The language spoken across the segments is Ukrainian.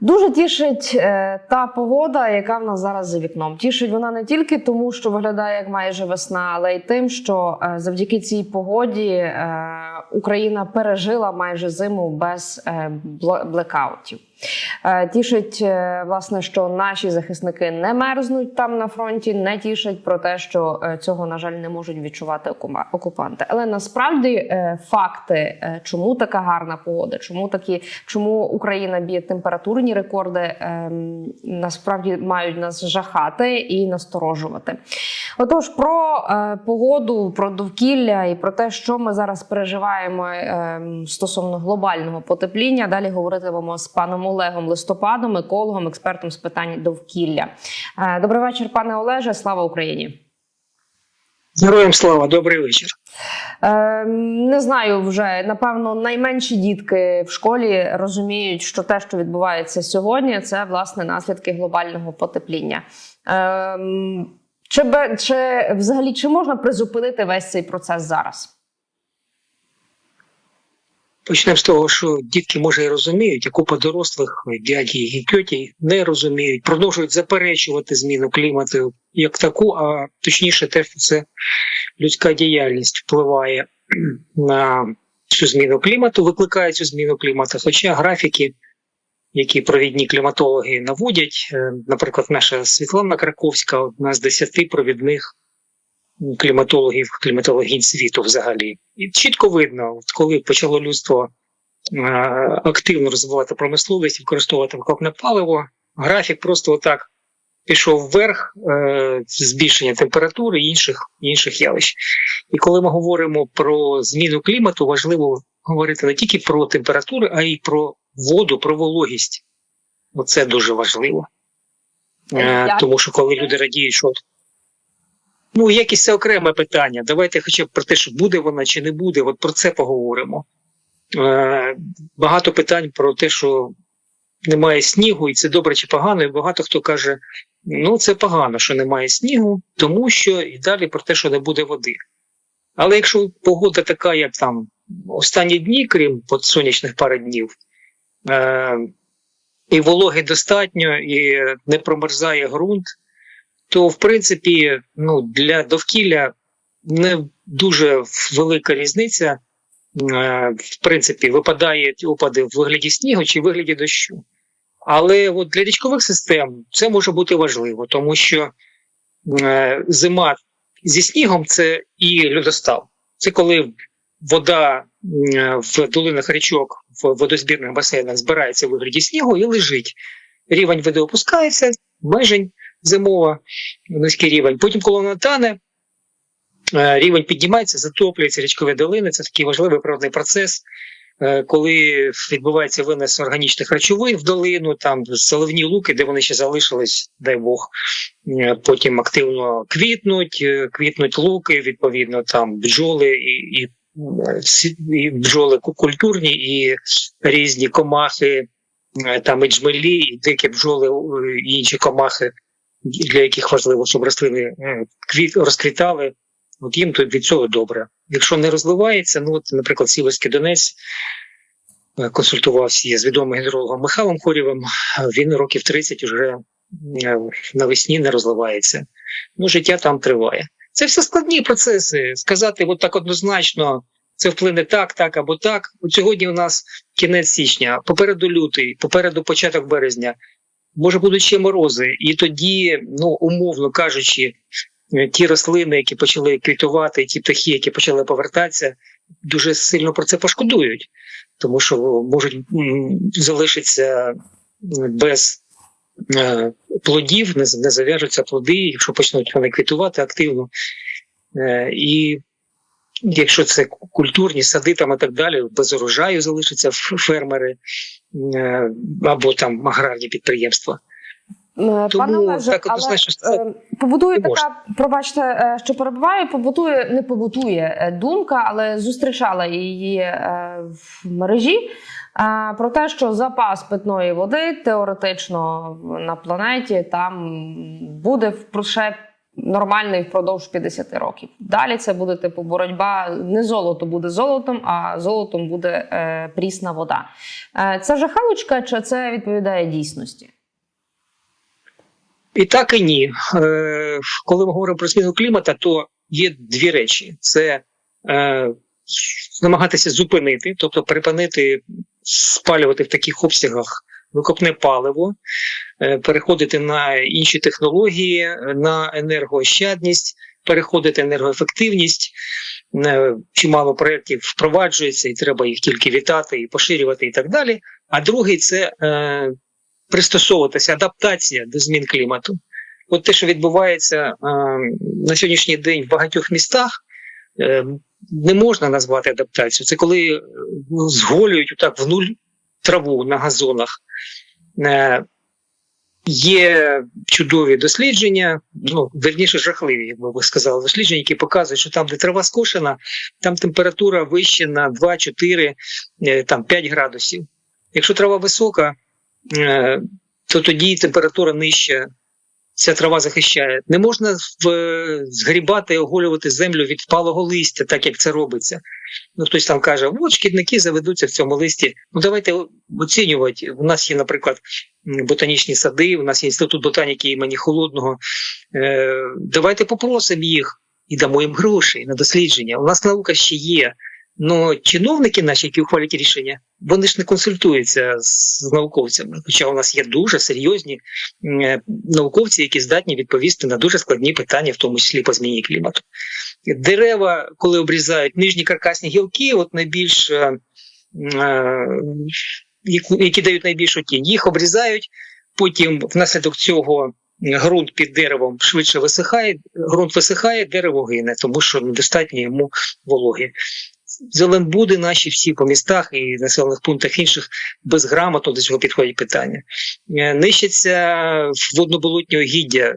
Дуже тішить е, та погода, яка в нас зараз за вікном. Тішить вона не тільки тому, що виглядає як майже весна, але й тим, що е, завдяки цій погоді е, Україна пережила майже зиму без е, блекаутів. Е, Тішить, е, власне, що наші захисники не мерзнуть там на фронті, не тішить про те, що е, цього, на жаль, не можуть відчувати окупанти. Але насправді факти, чому така гарна погода, чому такі, чому Україна б'є температурні рекорди, ем, насправді мають нас жахати і насторожувати. Отож, про погоду, про довкілля і про те, що ми зараз переживаємо ем, стосовно глобального потепління. Далі говоритимемо з паном Олегом Листопадом, екологом, експертом з питань довкілля. Е, Добрий вечір, пане Олеже. Слава Україні. Героям слава, добрий вечір. Е, не знаю, вже напевно найменші дітки в школі розуміють, що те, що відбувається сьогодні, це власне наслідки глобального потепління. Е, чи, чи взагалі чи можна призупинити весь цей процес зараз? Почнемо з того, що дітки може і розуміють, а купа дорослих дяді і тьоті не розуміють, продовжують заперечувати зміну клімату як таку, а точніше, те, що це людська діяльність впливає на цю зміну клімату, викликає цю зміну клімату. Хоча графіки, які провідні кліматологи наводять, е, наприклад, наша Світлана Краковська, одна з десяти провідних кліматологів, кліматологінь світу взагалі. І чітко видно, от коли почало людство е, активно розвивати промисловість, використовувати викопне паливо, графік просто отак пішов вверх, е, збільшення температури і інших, інших явищ. І коли ми говоримо про зміну клімату, важливо говорити не тільки про температури, а й про воду, про вологість. Оце дуже важливо. Е, тому що коли люди радіють, що Ну, якість це окреме питання. Давайте хоча б про те, що буде вона чи не буде, от про це поговоримо. Е, багато питань про те, що немає снігу, і це добре чи погано, і багато хто каже: ну, це погано, що немає снігу, тому що і далі про те, що не буде води. Але якщо погода така, як там останні дні, крім сонячних пари днів, е, і вологи достатньо, і не промерзає ґрунт, то в принципі ну, для довкілля не дуже велика різниця. Е, В принципі, випадають опади в вигляді снігу чи в вигляді дощу. Але от для річкових систем це може бути важливо, тому що е, зима зі снігом це і льодостав. Це коли вода е, в долинах річок, в водозбірних басейнах збирається в вигляді снігу і лежить. Рівень води опускається, межень зимова, низький рівень. Потім, коли вона тане, рівень піднімається, затоплюється річкові долини. Це такий важливий природний процес, е, коли відбувається винес органічних речовин в долину, там заливні луки, де вони ще залишились, дай Бог, е, потім активно квітнуть, е, квітнуть луки, відповідно, там бджоли і, і, і бджоли культурні, і різні комахи, там і джмелі, і дикі бджоли, і інші комахи для яких важливо, щоб рослини е, квіт розквітали, от їм то від цього добре. Якщо не розливається, ну от, наприклад, Сіверський Донець е, консультувався я з відомим гідрологом Михайлом Хорєвим, він років 30 вже е, навесні не розливається. Ну, життя там триває. Це все складні процеси. Сказати от так однозначно. Це вплине так, так або так. От сьогодні у нас кінець січня, попереду лютий, попереду початок березня може будуть ще морози, і тоді, ну умовно кажучи, е, ті рослини, які почали квітувати, ті птахи, які почали повертатися, дуже сильно про це пошкодують, тому що можуть залишитися без е, плодів, не, зав'яжуться плоди, якщо почнуть вони квітувати активно. Е, і якщо це культурні сади там і так далі, без урожаю залишаться фермери е, або там аграрні підприємства. Е, Пане Олеже, так але це е, побутує не така, пробачте, що перебуває, побутує, не побутує думка, але зустрічала її в мережі. Про те, що запас питної води теоретично на планеті там буде ще нормальний впродовж 50 років. Далі це буде типу боротьба. Не золото буде золотом, а золотом буде е, прісна вода. Е, це жахалочка, чи це відповідає дійсності? І так і ні. Е, коли ми говоримо про зміну клімату, то є дві речі: це е, намагатися зупинити, тобто припинити спалювати в таких обсягах викопне паливо, е, переходити на інші технології, на енергоощадність, переходити на енергоефективність. Е, Чимало проєктів впроваджується, і треба їх тільки вітати і поширювати, і так далі. А другий це е, пристосовуватися, адаптація до змін клімату. От те, що відбувається е, на сьогоднішній день в багатьох містах, е, не можна назвати адаптацією. Це коли е, зголюють отак в нуль траву на газонах. Е, Є чудові дослідження, ну верніше жахливі, як би ви сказали, дослідження, які показують, що там, де трава скошена, там температура вища на 2-4, е, там 5 градусів. Якщо трава висока, е, то тоді температура нижча, ця трава захищає. Не можна в, згрібати, оголювати землю від впалого листя, так як це робиться. Ну, хтось там каже, от шкідники заведуться в цьому листі. Ну, давайте оцінювати. У нас є, наприклад, ботанічні сади, у нас є інститут ботаніки імені Холодного. Е, Давайте попросимо їх і дамо їм гроші на дослідження. У нас наука ще є. Ну, чиновники наші, які ухвалюють рішення, вони ж не консультуються з науковцями. Хоча у нас є дуже серйозні е, науковці, які здатні відповісти на дуже складні питання, в тому числі по зміні клімату. Дерева, коли обрізають нижні каркасні гілки, от найбільш е, е, які дають найбільшу тінь, їх обрізають. Потім, внаслідок цього, ґрунт під деревом швидше висихає, ґрунт висихає, дерево гине, тому що недостатньо йому вологи. Зеленбуди наші всі по містах і населених пунктах інших безграмотно до цього підходять питання. Нищаться водноболотні огіддя.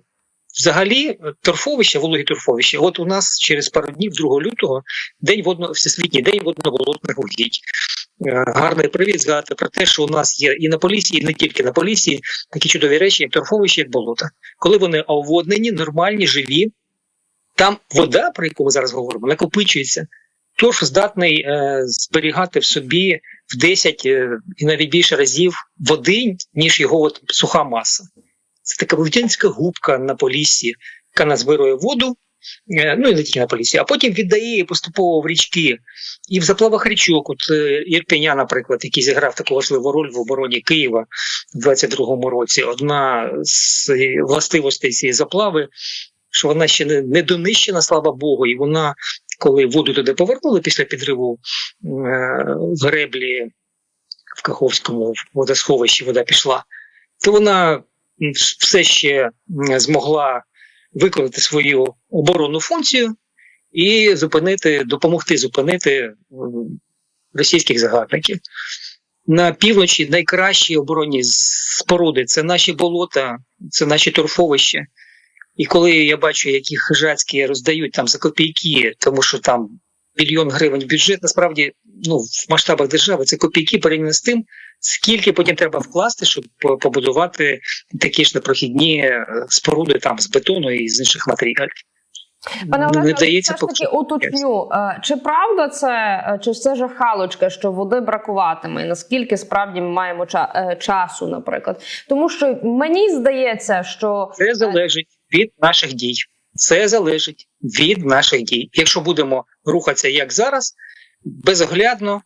Взагалі, торфовище, вологі торфовища. От у нас через пару днів, 2 лютого, день водно, всесвітній день водноболотних угідь. Гарний привід згадати про те, що у нас є і на полісі, і не тільки на полісі такі чудові речі, як торфовище, як болота. Коли вони оводнені, нормальні, живі, там вода, про яку ми зараз говоримо, накопичується. Торф здатний е, зберігати в собі в 10 е, і навіть більше разів води, ніж його от, суха маса. Це така велетенська губка на полісі, яка назбирує воду, е, ну і не тільки на полісі, а потім віддає її поступово в річки. І в заплавах річок, от е, Ірпеня, наприклад, який зіграв таку важливу роль в обороні Києва в 22-му році. Одна з властивостей цієї заплави, що вона ще не донищена, слава Богу, і вона, коли воду туди повернули після підриву е, греблі в Каховському водосховищі, вода пішла, то вона все ще змогла виконати свою оборонну функцію і зупинити, допомогти зупинити російських загарбників. На півночі найкращі оборонні споруди це наші болота, це наші торфовища. І коли я бачу, які хижацькі роздають там за копійки, тому що там мільйон гривень бюджет, насправді ну, в масштабах держави це копійки порівняно з тим, скільки потім треба вкласти, щоб побудувати такі ж непрохідні споруди там з бетону і з інших матеріалів. Пане Олеже, все ж таки уточню, чи правда це, чи це жахалочка, що води бракуватиме? Наскільки справді ми маємо часу, наприклад? Тому що мені здається, що це залежить від наших дій. Це залежить від наших дій. Якщо будемо рухатися як зараз, безоглядно,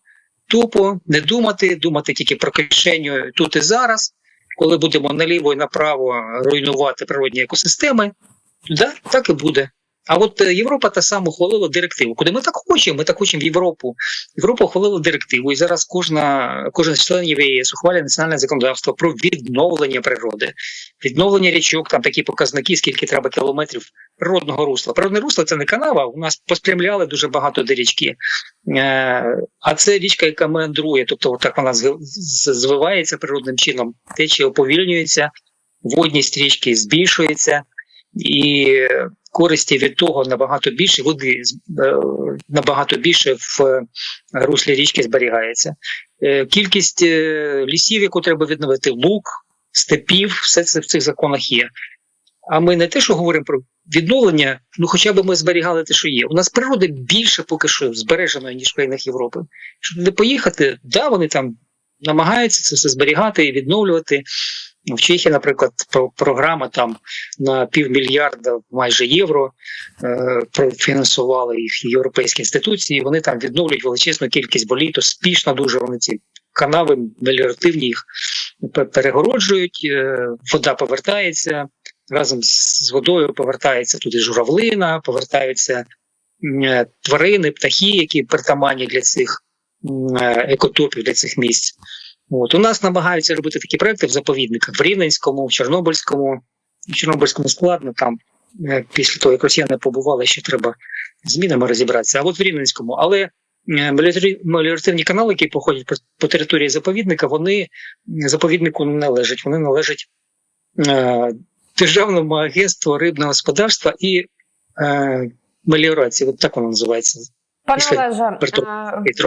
тупо не думати, думати тільки про кишеню тут і зараз, коли будемо наліво і направо руйнувати природні екосистеми, да, так і буде. А от Європа та сама ухвалила директиву. Куди ми так хочемо? Ми так хочемо в Європу. Європа ухвалила директиву, і зараз кожна кожен з членів ЄС ухвалює національне законодавство про відновлення природи, відновлення річок, там такі показники, скільки треба кілометрів природного русла. Природне русло це не канава. У нас поспрямляли дуже багато де річки. А це річка, яка мандрує, тобто так вона звивається природним чином, течія оповільнюється, водність річки збільшується. І користі від того набагато більше води набагато більше в руслі річки зберігається. Кількість лісів, яку треба відновити, лук, степів, все це в цих законах є. А ми не те, що говоримо про відновлення, ну хоча б ми зберігали те, що є. У нас природа більше поки що збережена, ніж в країнах Європи. Щоб туди поїхати, да, вони там намагаються це все зберігати і відновлювати. В Чехії, наприклад, програма там на півмільярда майже євро е, профінансували їх європейські інституції. Вони там відновлюють величезну кількість боліт, успішно дуже вони ці канави меліоративні їх перегороджують, е, вода повертається разом з водою, повертається туди журавлина, повертаються е, тварини, птахи, які притаманні для цих е, екотопів, для цих місць. От у нас намагаються робити такі проекти в заповідниках в Рівненському, в Чорнобильському. В Чорнобильському складно там е, після того, як росіяни побували, ще треба змінами розібратися. А от в Рівненському, але е, меліоративні- канали, які походять по, по території заповідника, вони заповіднику не належать. Вони належать е, Державному агентству рибного господарства і е, меліорації. От так воно називається. Пане Олеже,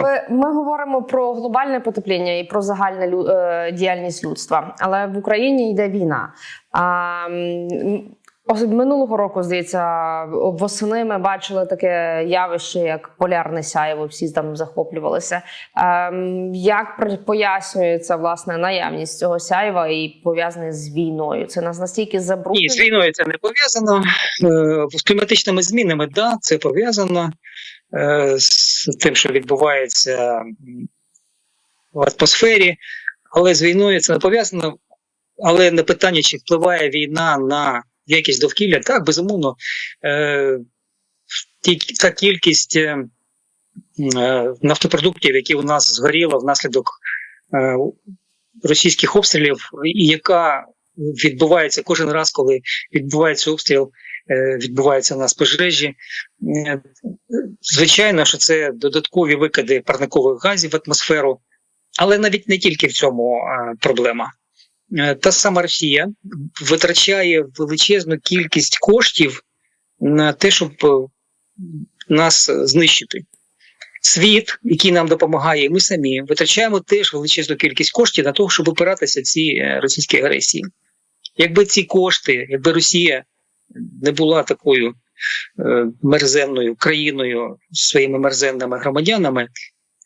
е, ми говоримо про глобальне потепління і про загальну лю- е, діяльність людства, але в Україні йде війна. А, минулого року, здається, восени ми бачили таке явище, як полярне сяєво. Всі там захоплювалися. Ем, Як пояснюється власне наявність цього сяєва і пов'язане з війною? Це нас настільки Ні, з війною це не пов'язано. Е, З кліматичними змінами, да, це пов'язано е, з тим, що відбувається в атмосфері, але з війною це не пов'язано. Але на питання, чи впливає війна на якість довкілля, так, безумовно, е, та кількість е, е, нафтопродуктів, які у нас згоріла внаслідок е, російських обстрілів, і яка відбувається кожен раз, коли відбувається обстріл, е, відбувається у нас пожежі. Е, Звичайно, що це додаткові викиди парникових газів в атмосферу, але навіть не тільки в цьому е, проблема. Е, Та сама Росія витрачає величезну кількість коштів на те, щоб е, нас знищити. Світ, який нам допомагає, і ми самі витрачаємо теж величезну кількість коштів на те, щоб опиратися цій е, російській агресії. Якби ці кошти, якби Росія не була такою е, мерзенною країною своїми мерзенними громадянами,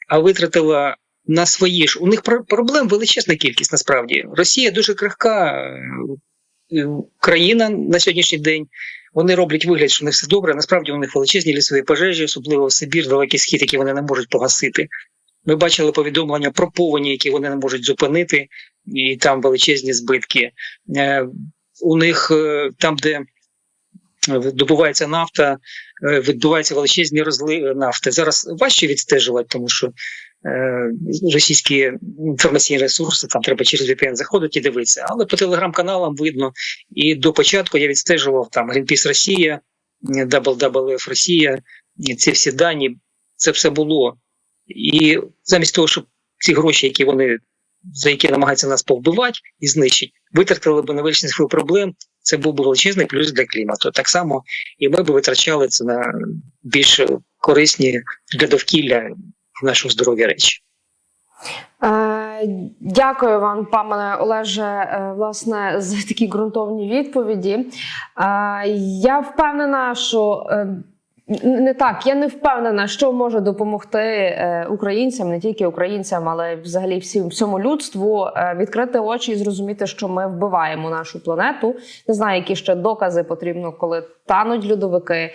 а витратила на свої ж у них проблем величезна кількість. Насправді Росія дуже крихка е, е, країна на сьогоднішній день. Вони роблять вигляд, що не все добре. Насправді у них величезні лісові пожежі, особливо Сибір, Далекий Схід, які вони не можуть погасити. Ми бачили повідомлення про повені, які вони не можуть зупинити, і там величезні збитки. У них там, де добувається нафта, е, відбуваються величезні розливи нафти. Зараз важче відстежувати, тому що е, російські інформаційні ресурси там треба через VPN заходити і дивитися. Але по телеграм-каналам видно. І до початку я відстежував там Greenpeace Росія, WWF Росія, ці всі дані. Це все було. І замість того, щоб ці гроші, які вони за які намагаються нас повбивати і знищити, витратили б на вирішення своїх проблем. Це був би величезний плюс для клімату. Так само і ми б витрачали це на більш корисні для довкілля в нашого здоров'я речі. Е, Дякую вам, пане Олеже, е, власне, за такі ґрунтовні відповіді. Е, Я впевнена, що не так, я не впевнена, що може допомогти е, українцям, не тільки українцям, але взагалі всім всьому людству е, відкрити очі і зрозуміти, що ми вбиваємо нашу планету. Не знаю, які ще докази потрібно, коли тануть льодовики.